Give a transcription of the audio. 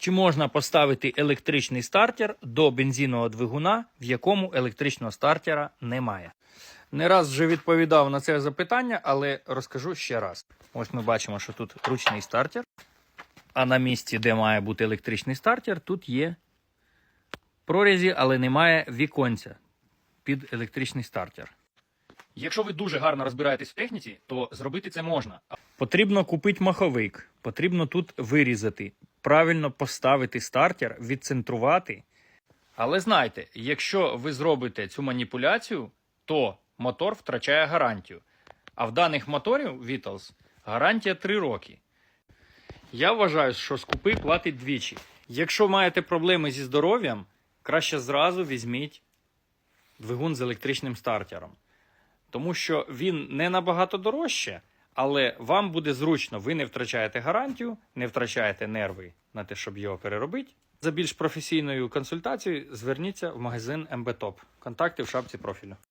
Чи можна поставити електричний стартер до бензинового двигуна, в якому електричного стартера немає? Не раз вже відповідав на це запитання, але розкажу ще раз. Ось ми бачимо, що тут ручний стартер, а на місці, де має бути електричний стартер, тут є прорізі, але немає віконця під електричний стартер. Якщо ви дуже гарно розбираєтесь в техніці, то зробити це можна. Потрібно купити маховик, потрібно тут вирізати, правильно поставити стартер, відцентрувати. Але знайте, якщо ви зробите цю маніпуляцію, то мотор втрачає гарантію. А в даних моторів Vitals гарантія 3 роки. Я вважаю, що скупий платить двічі. Якщо маєте проблеми зі здоров'ям, краще зразу візьміть двигун з електричним стартером. Тому що він не набагато дорожче, але вам буде зручно, ви не втрачаєте гарантію, не втрачаєте нерви на те, щоб його переробити. За більш професійною консультацією зверніться в магазин МБ Контакти в шапці профілю.